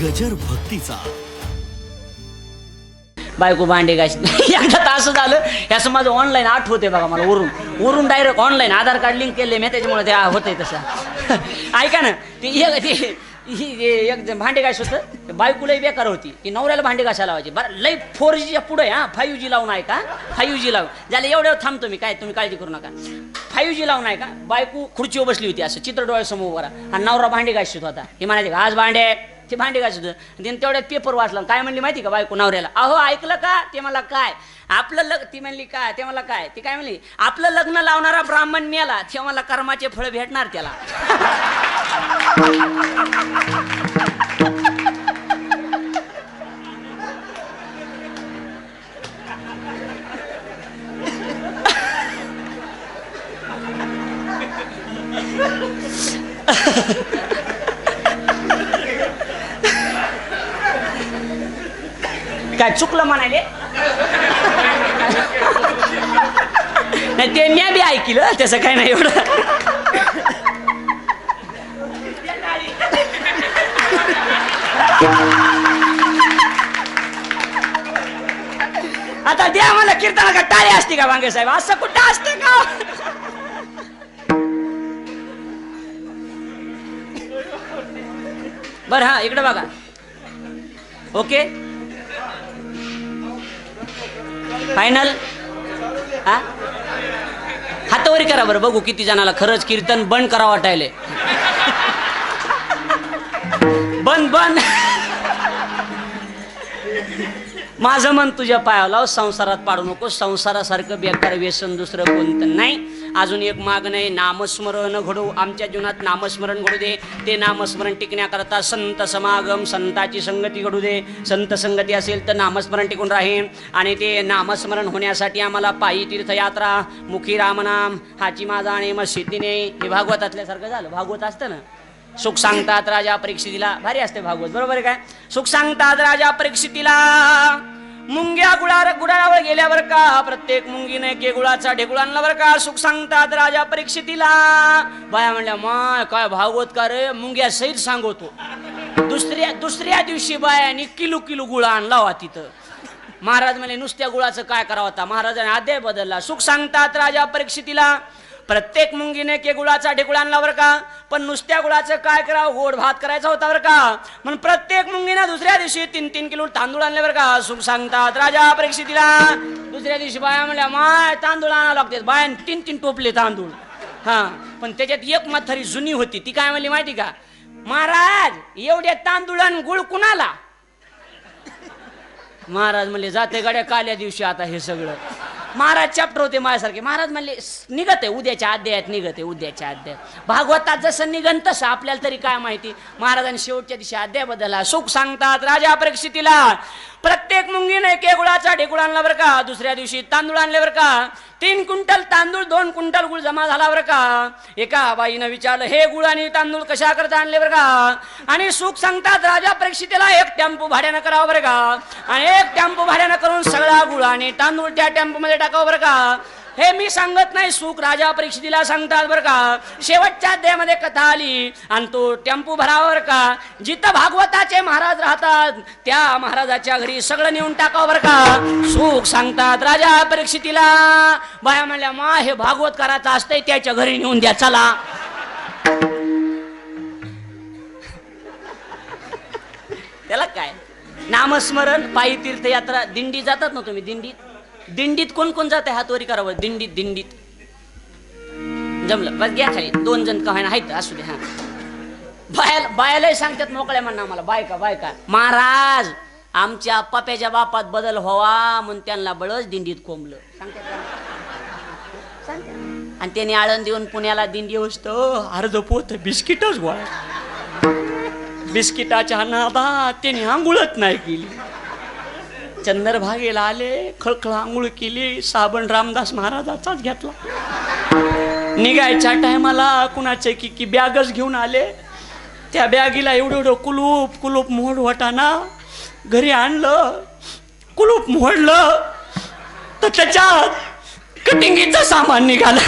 गजर भक्तीचा. बायको भांडे घास एकदा तास असं झालं याचं माझं ऑनलाईन आठवते बघा मला वरून. वरून direct online Aadhaar card link केले मी त्याच्यामुळे ते होतंय तसं. ऐका ना ते एक एक भांडे घास होतं बायकोलाही बेकार होती. की नवऱ्याला भांडे घासायला लावायची. बरं लई फोर जीच्या पुढे हा फाईव्ह जी लावून आहे का? फाईव्ह जी लावून. ज्याला एवढ्या थांबतो मी काय तुम्ही काळजी करू नका. फाईव्ह जी लावून आहे का? बायको खुर्चीवर बसली होती असं चित्र डोळ्यासमोर आणि नवरा भांडे घासत होता. हे म्हणायचे आज भांडे. ते भांडे घासत होतं तेवढ्यात पेपर वाचला. काय म्हणली माहिती का बायको नवऱ्याला? अहो ऐकलं का? ते मला काय? आपलं लग ती म्हणली काय ते मला काय? ती काय म्हणली? आपलं लग्न लावणारा ब्राह्मण मेला. ते मला कर्माचे फळ भेटणार त्याला. काय चुकलं म्हणाले? नाही ते मी बी ऐकलं त्याचं काय नाही एवढं. आता द्या मला कीर्तना का टाळी असते का वांगे साहेब? असं कुठं असते का? बर हा इकडे बघा. ओके? फायनल हा? हातावरी करा बरं बघू किती जणाला खरंच कीर्तन बंद करा वाटायले. बंद बंद. माझं मन तुझ्या पायाला संसारात पाडू नको संसारासारखं बेकार व्यसन दुसरं कोणतं नाही. अजून एक मागणं आहे नामस्मरण घडू. आमच्या जीवनात नामस्मरण घडू दे. ते नामस्मरण टिकण्याकरता संत समागम संताची संगती घडू दे. संत संगती असेल तर नामस्मरण टिकून राहील आणि ते नामस्मरण होण्यासाठी आम्हाला पायी तीर्थयात्रा मुखी रामनाम हाची माझा आणि मग सिद्धीने हे भागवतातल्यासारखं झालं. भागवत असतं ना? सुख सांगतात राजा परीक्षितीला. भारी असते भागवत. बरोबर आहे काय? सुख सांगतात राजा परीक्षितीला. मुंग्या गुळार गुडाळावर गेल्यावर का? प्रत्येक मुंगीने के गुळाचा ढेकुळ आणला बर का? सुख सांगतात राजा परीक्षितीला. बाया म्हणल्या माय काय भागवत का रे? मुंग्या सहित सांगतो. दुसऱ्या दुसऱ्या दिवशी बायानी किलो किलो गुळा आणला होता तिथं. महाराज म्हणे नुसत्या गुळाचं काय करावं होता महाराजाने आदय बदलला. सुख सांगतात राजा परीक्षितीला. प्रत्येक मुंगीने के गुळाचा ढेकुळा आणला बरं का? पण नुसत्या गुळाचं काय करावं गोड भात करायचा होता बरं का? म्हणून प्रत्येक मुंगीने दुसऱ्या दिवशी तीन तीन किलो तांदूळ आणले बरं का? सुख सांगतात. राजा परीक्षितीला दुसऱ्या दिवशी बाया म्हणल्या माय तांदूळ आणा लागते बायान तीन तीन टोपले तांदूळ. हा. पण त्याच्यात एक माथारी जुनी होती. ती काय म्हणली माहिती का? महाराज एवढे तांदूळ आणि गुळ कुणाला? महाराज म्हणले जाते गाड्या काल्या दिवशी आता हे सगळं. महाराज चॅप्टर होते माझ्यासारखे. महाराज म्हणले निघत आहे उद्याच्या अध्यायात निघत आहे उद्याच्या अध्यायात. भागवतात जसं निघन तसं आपल्याला तरी काय माहिती? महाराजांनी शेवटच्या दिवशी अध्याय बदलला सुख सांगतात राजा परीक्षितीला. प्रत्येक मुंगीने के गुळाचा ढेकुळ आणला बरं का? दुसऱ्या दिवशी तांदूळ आणले बरं का? तीन क्विंटल तांदूळ दोन क्विंटल गुळ जमा झाला बरं का? एका बाईनं विचारलं हे गुळ आणि तांदूळ कशा करता आणले बरं का? आणि सुख सांगतात राजा परीक्षितेला एक टेम्पो भाड्यानं करावं बरं का? आणि एक टेम्पो भाड्यानं करून सगळा गुळ आणि तांदूळ त्या टेम्पो मध्ये टाकावं बरं का? हे मी सांगत नाही सुख राजा परीक्षितीला सांगतात बरं का. शेवटच्या अध्यायामध्ये कथा आली आणि तो टेम्पू भरावा का. जिथं भागवताचे महाराज राहतात त्या महाराजाच्या घरी सगळं नेऊन टाकावं बरं का. सुख सांगतात राजा परीक्षितीला. बाया म्हणल्या मा हे भागवत करायचं असतंय त्याच्या घरी नेऊन द्या चला. त्याला काय? नामस्मरण पायी तीर्थयात्रा दिंडी जातात ना तुम्ही दिंडीत? दिंडीत कोण कोण जाते हातवरी करावं? दिंडीत दिंडीत. जमलं. बस घ्या खाली दोन जण का आहेत असू दे हा. बायाला बायालाही सांगतात मोकळ्या म्हणणं आम्हाला. बायका बायका. महाराज आमच्या पप्याच्या बापात बदल व्हावा म्हणून त्यांना बळच दिंडीत कोंबलं. सांगतात आणि त्याने आळण देऊन पुण्याला दिंडी होत अर्ध पोत बिस्किटच गोळा बिस्किटाच्या नादा त्याने आंघोळच नाही केली. चंद्रभागेला आले खळखळ आंघोळ केली साबण रामदास महाराजाचाच घेतला. निघायच्या टायमाला कुणाचे की की बॅगच घेऊन आले. त्या बॅगीला एवढं एवढं कुलूप कुलूप मोड वाटाना घरी आणलं. कुलूप मोडलं तर त्याच्यात कटिंगीचं सामान निघालं.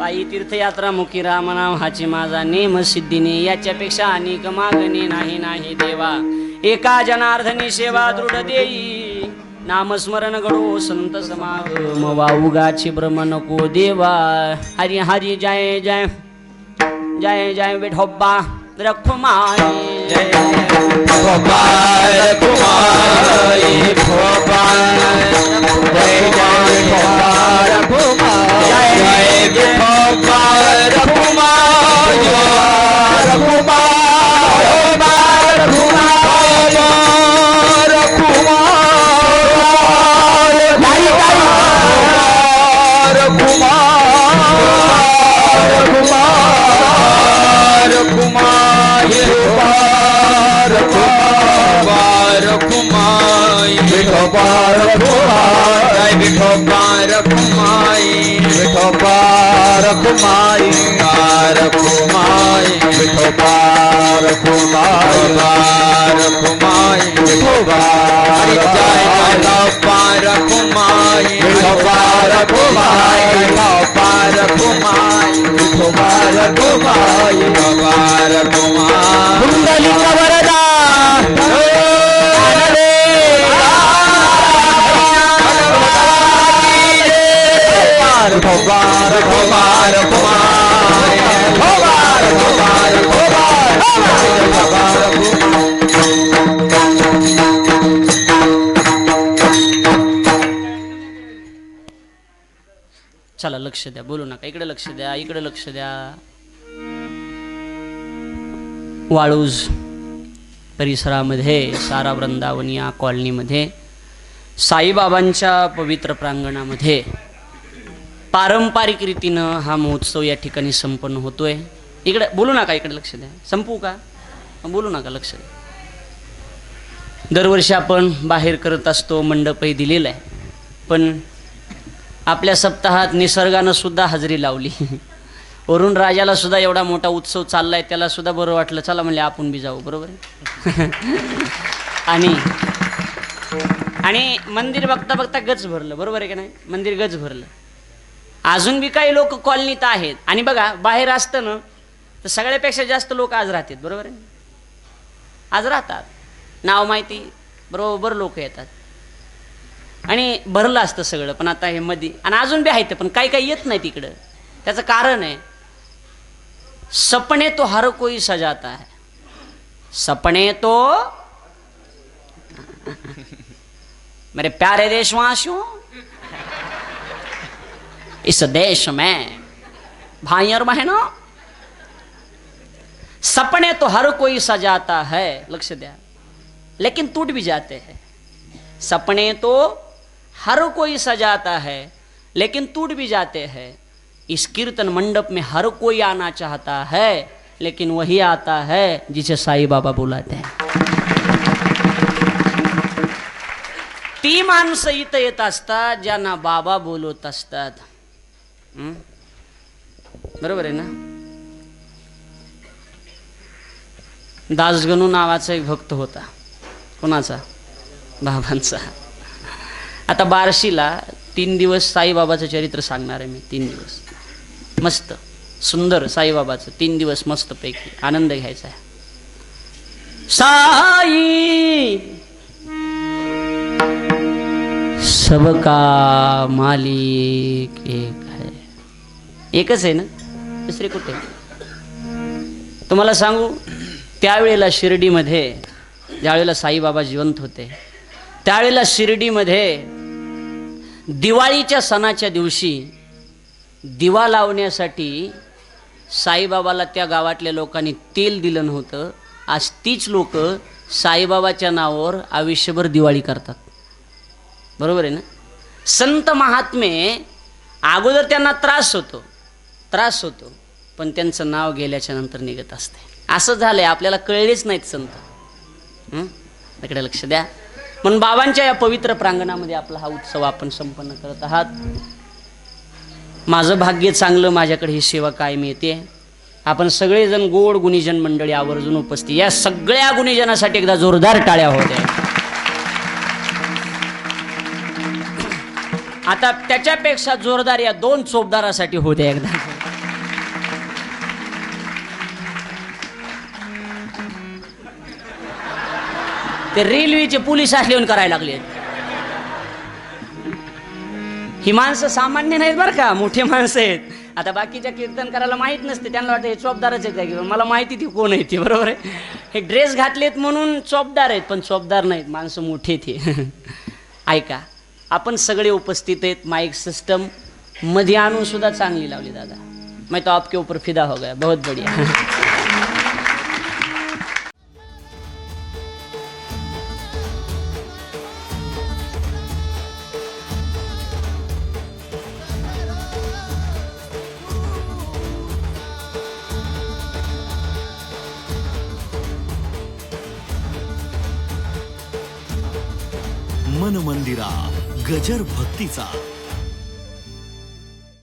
पायी तीर्थयात्रा मुखी रामनाम हाची माझा नेम सिद्धीने. याच्यापेक्षा अनेक मागणे नाही नाही देवा. एका जनार्दनी सेवा दृढ देई. नामस्मरण घडो संत समागम वाऊगाची ब्रह्म नको देवा. हरी हरी जय जय. जय जय विठोबा रखुमाई. जय जय जय माई तारखो माई विठो पारखो माई तारखो माई विठो बार जय विठो पारखो माई विठो पारखो माई विठो माई विठो पारखो माई विठो माई कुंडलिक वरदा भगवान लक्ष द्या. बोलू नका. इकडे लक्ष द्या इकडे लक्ष द्या. वाळूज परिसरामध्ये सारा वृंदावन या कॉलनीमध्ये साईबाबांच्या पवित्र प्रांगणामध्ये पारंपरिक रीतीनं हा महोत्सव या ठिकाणी संपन्न होतोय. इकडे बोलू नका इकडे लक्ष द्या. संपू का? बोलू नका लक्ष द्या. दरवर्षी आपण बाहेर करत असतो मंडपही दिलेला आहे. पण आपल्या सप्ताहात निसर्गानं सुद्धा हजेरी लावली. वरुण राजाला सुद्धा एवढा मोठा उत्सव चाललाय त्याला सुद्धा बरं वाटलं. चला म्हणले आपण बी जाऊ बरोबर आहे? आणि आणि मंदिर बघता बघता गच भरलं बरोबर आहे का नाही? मंदिर गच भरलं. अजून बी काही लोक कॉलनीत आहेत. आणि बघा बाहेर असतं ना तर सगळ्यापेक्षा जास्त लोक आज राहतात बरोबर आहे? आज राहतात. नाव माहिती? बरोबर लोक येतात. आणि भरलं असतं सगळं पण आता हे मध्ये आणि अजून बी आहेत पण काही काही येत नाही तिकडं त्याचं कारण आहे सपने तो हर कोई सजाता है. सपने तो मेरे प्यारे देशवासियों इस देश में भाई और बहनों सपने तो हर कोई सजाता है लक्ष्य द्या। लेकिन टूट भी जाते हैं। सपने तो हर कोई सजाता है लेकिन टूट भी जाते हैं। इस कीर्तन मंडप में हर कोई आना चाहता है लेकिन वही आता है जिसे साईं बाबा बुलाते हैं। ती माणसं इथं येत असतात ज्यांना बाबा बोलवत असतात बरोबर आहे ना? दासगणू नावाचा एक भक्त होता। कोणाचा? बाबांचा। आता बार्शीला तीन दिवस साईबाबाचं चरित्र सांगणार आहे मी तीन दिवस. मस्त सुंदर साईबाबाचं तीन दिवस मस्तपैकी आनंद घ्यायचा आहे. साई! सबका मालिक एक है. एकच आहे ना? दुसरे कुठे? तुम्हाला सांगू त्यावेळेला शिर्डीमध्ये ज्यावेळेला साईबाबा जिवंत होते त्यावेळेला शिर्डीमध्ये दिवाळीच्या सणाच्या दिवशी दिवा लावण्यासाठी साईबाबाला त्या गावातल्या लोकांनी तेल दिलं नव्हतं. आज तीच लोक साईबाबाच्या नावावर आयुष्यभर दिवाळी करतात. बरोबर आहे ना? संत महात्मे अगोदर त्यांना त्रास होतो. त्रास होतो. पण त्यांचं नाव गेल्याच्यानंतर निघत असते असं झालंय. आपल्याला कळलेच नाहीत संत. तिकडे इकडे लक्ष द्या. म्हणून बाबांच्या या पवित्र प्रांगणामध्ये आपला हा उत्सव आपण संपन्न करत आहात. माझं भाग्य चांगलं माझ्याकडे ही सेवा कायम येते. आपण सगळेजण गोड गुणीजन मंडळी आवर्जून उपस्थित. या सगळ्या गुणीजनासाठी एकदा जोरदार टाळ्या होत्या आता त्याच्यापेक्षा जोरदार या दोन चोपदारासाठी होत्या एकदा. ते रेल्वेचे पोलीस असले करायला लागले. ही माणसं सामान्य नाहीत बरं का मोठे माणसं आहेत. आता बाकीच्या कीर्तन करायला माहीत नसते त्यांना वाटतं हे चोपदारच आहेत काय मला माहिती ती कोण आहे ती बरोबर आहे? हे ड्रेस घातलेत म्हणून चोपदार आहेत पण चोपदार नाहीत माणसं मोठी ते. ऐका आपण सगळे उपस्थित आहेत माईक सिस्टममध्ये आणून सुद्धा चांगली लावली दादा. मैं तो आपके ऊपर फिदा हो गया बहुत बढ़िया. मंदिरा गजर भक्तीचा.